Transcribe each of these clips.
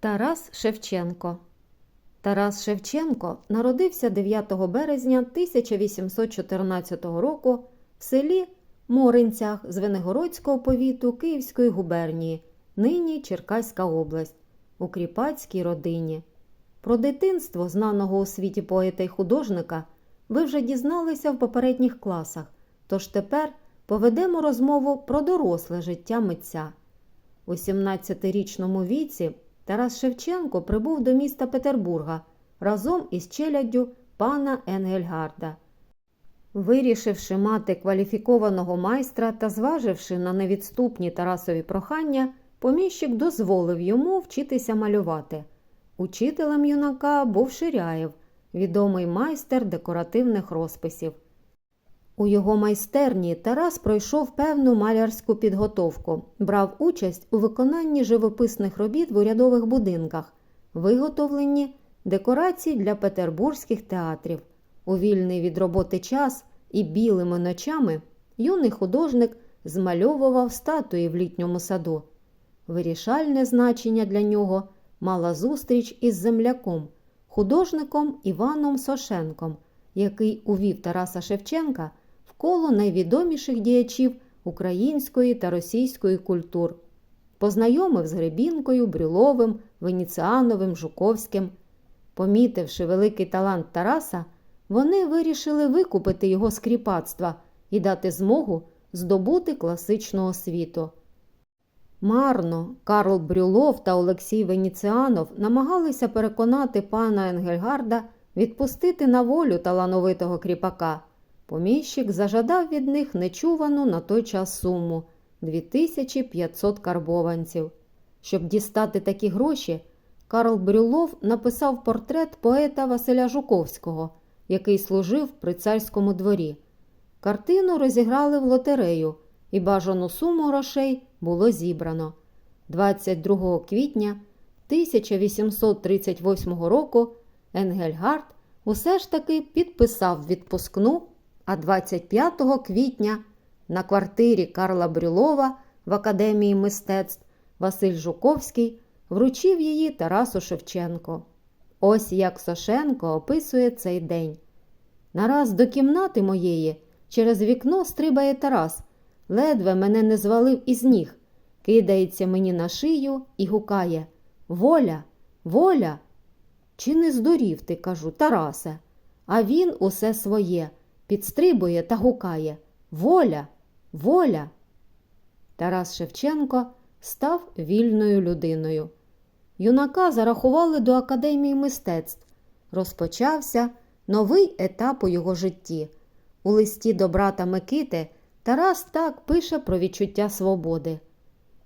Тарас Шевченко Тарас Шевченко народився 9 березня 1814 року в селі Моринцях Звенигородського повіту Київської губернії, нині Черкаська область, у кріпацькій родині. Про дитинство знаного у світі поета й художника ви вже дізналися в попередніх класах, тож тепер поведемо розмову про доросле життя митця. У 17-річному віці Тарас Шевченко прибув до міста Петербурга разом із челяддю пана Енгельгарда. Вирішивши мати кваліфікованого майстра та зваживши на невідступні Тарасові прохання, поміщик дозволив йому вчитися малювати. Учителем юнака був Ширяєв, відомий майстер декоративних розписів. У його майстерні Тарас пройшов певну малярську підготовку, брав участь у виконанні живописних робіт в урядових будинках, виготовленні декорацій для петербурзьких театрів. У вільний від роботи час і білими ночами юний художник змальовував статуї в літньому саду. Вирішальне значення для нього мала зустріч із земляком, художником Іваном Сошенком, який увів Тараса Шевченка коло найвідоміших діячів української та російської культур. Познайомив з Гребінкою, Брюловим, Веніціановим, Жуковським. Помітивши великий талант Тараса, вони вирішили викупити його скріпацтва і дати змогу здобути класичну освіту. Марно Карл Брюлов та Олексій Веніціанов намагалися переконати пана Енгельгарда відпустити на волю талановитого кріпака. Поміщик зажадав від них нечувану на той час суму 2500 карбованців. Щоб дістати такі гроші, Карл Брюлов написав портрет поета Василя Жуковського, який служив при царському дворі. Картину розіграли в лотерею, і бажану суму грошей було зібрано. 22 квітня 1838 року Енгельгард усе ж таки підписав відпускну, а 25 квітня на квартирі Карла Брюлова в Академії мистецтв Василь Жуковський вручив її Тарасу Шевченко. Ось як Сошенко описує цей день. Нараз до кімнати моєї через вікно стрибає Тарас, ледве мене не звалив із ніг, кидається мені на шию і гукає Воля, воля. Чи не здурів ти, кажу, Тарасе? А він усе своє, підстрибує та гукає Воля, воля. Тарас Шевченко став вільною людиною. Юнака зарахували до Академії мистецтв. Розпочався новий етап у його житті. У листі до брата Микити Тарас так пише про відчуття свободи.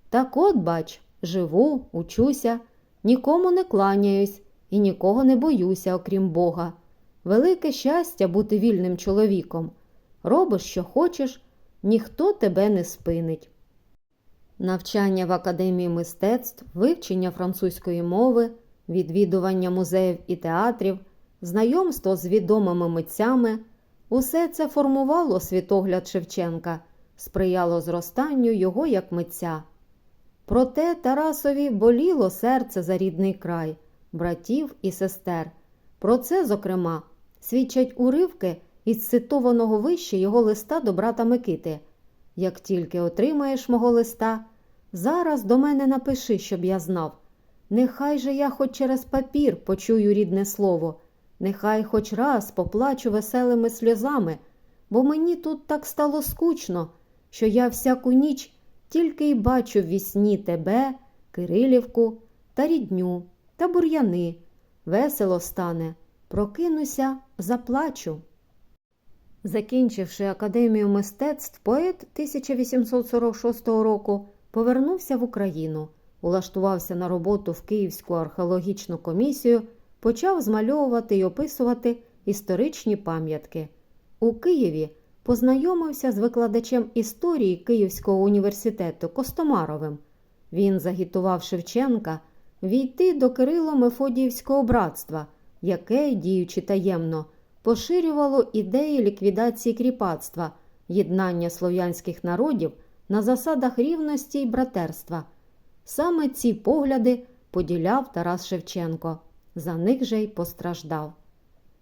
Так от, бач, живу, учуся, нікому не кланяюсь і нікого не боюся, окрім Бога. Велике щастя бути вільним чоловіком. Робиш, що хочеш, ніхто тебе не спинить. Навчання в Академії мистецтв, вивчення французької мови, відвідування музеїв і театрів, знайомство з відомими митцями усе це формувало світогляд Шевченка, сприяло зростанню його як митця. Проте Тарасові боліло серце за рідний край, братів і сестер. Про це, зокрема, свідчать уривки із цитованого вище його листа до брата Микити. Як тільки отримаєш мого листа, зараз до мене напиши, щоб я знав. Нехай же я хоч через папір почую рідне слово, нехай хоч раз поплачу веселими сльозами, бо мені тут так стало скучно, що я всяку ніч тільки й бачу в вісні тебе, Кирилівку та рідню та бур'яни. Весело стане, прокинуся, заплачу. Закінчивши Академію мистецтв, поет 1846 року повернувся в Україну, улаштувався на роботу в Київську археологічну комісію, почав змальовувати й описувати історичні пам'ятки. У Києві познайомився з викладачем історії Київського університету Костомаровим. Він загітував Шевченка війти до Кирило-Мефодіївського братства, яке, діючи таємно, поширювало ідеї ліквідації кріпацтва, єднання слов'янських народів на засадах рівності й братерства. Саме ці погляди поділяв Тарас Шевченко. За них же й постраждав.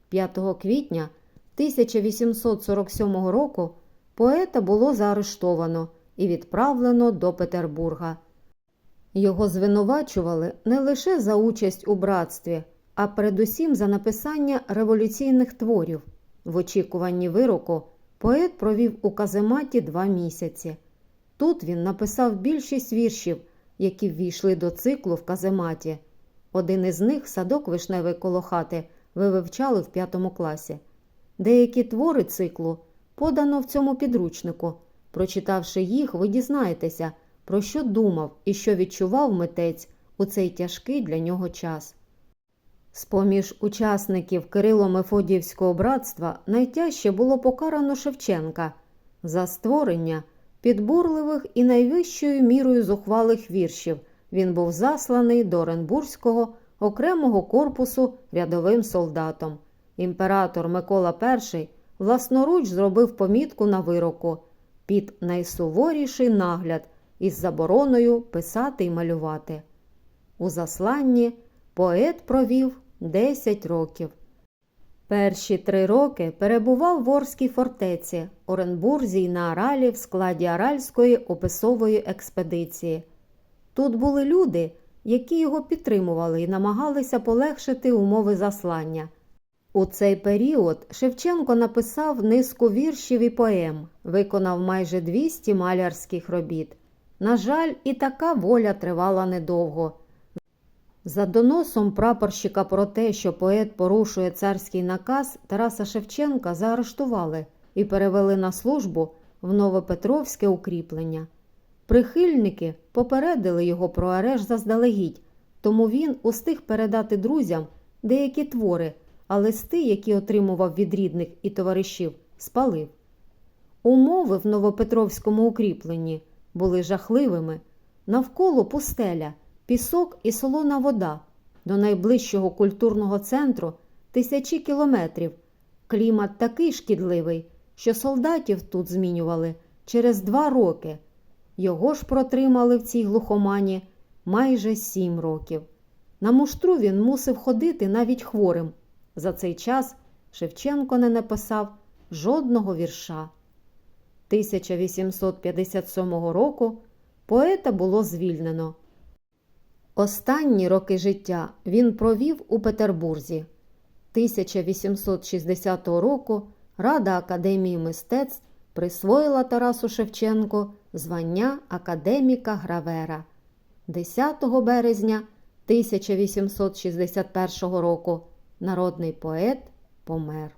5 квітня 1847 року поета було заарештовано і відправлено до Петербурга. Його звинувачували не лише за участь у братстві, а передусім за написання революційних творів. В очікуванні вироку поет провів у казематі два місяці. Тут він написав більшість віршів, які ввійшли до циклу в казематі. Один із них садок вишневий коло хати ви вивчали в п'ятому класі. Деякі твори циклу подано в цьому підручнику. Прочитавши їх, ви дізнаєтеся, про що думав і що відчував митець у цей тяжкий для нього час. З-поміж учасників Кирило-Мефодіївського братства найтяжче було покарано Шевченка за створення підбурливих і найвищою мірою зухвалих віршів. Він був засланий до Оренбурзького окремого корпусу рядовим солдатом. Імператор Микола І власноруч зробив помітку на вироку під найсуворіший нагляд із забороною писати й малювати. У засланні поет провів 10 років. Перші три роки перебував в Орській фортеці, Оренбурзі й на Аралі в складі Аральської описової експедиції. Тут були люди, які його підтримували і намагалися полегшити умови заслання. У цей період Шевченко написав низку віршів і поем, виконав майже 200 малярських робіт. На жаль, і така воля тривала недовго. За доносом прапорщика про те, що поет порушує царський наказ, Тараса Шевченка заарештували і перевели на службу в Новопетровське укріплення. Прихильники попередили його про арешт заздалегідь, тому він устиг передати друзям деякі твори, а листи, які отримував від рідних і товаришів, спалив. Умови в Новопетровському укріпленні були жахливими. Навколо пустеля, пісок і солона вода. До найближчого культурного центру тисячі кілометрів. Клімат такий шкідливий, що солдатів тут змінювали через два роки. Його ж протримали в цій глухомані майже сім років. На муштру він мусив ходити навіть хворим. За цей час Шевченко не написав жодного вірша. 1857 року поета було звільнено. Останні роки життя він провів у Петербурзі. 1860 року Рада Академії мистецтв присвоїла Тарасу Шевченку звання академіка Гравера. 10 березня 1861 року народний поет помер.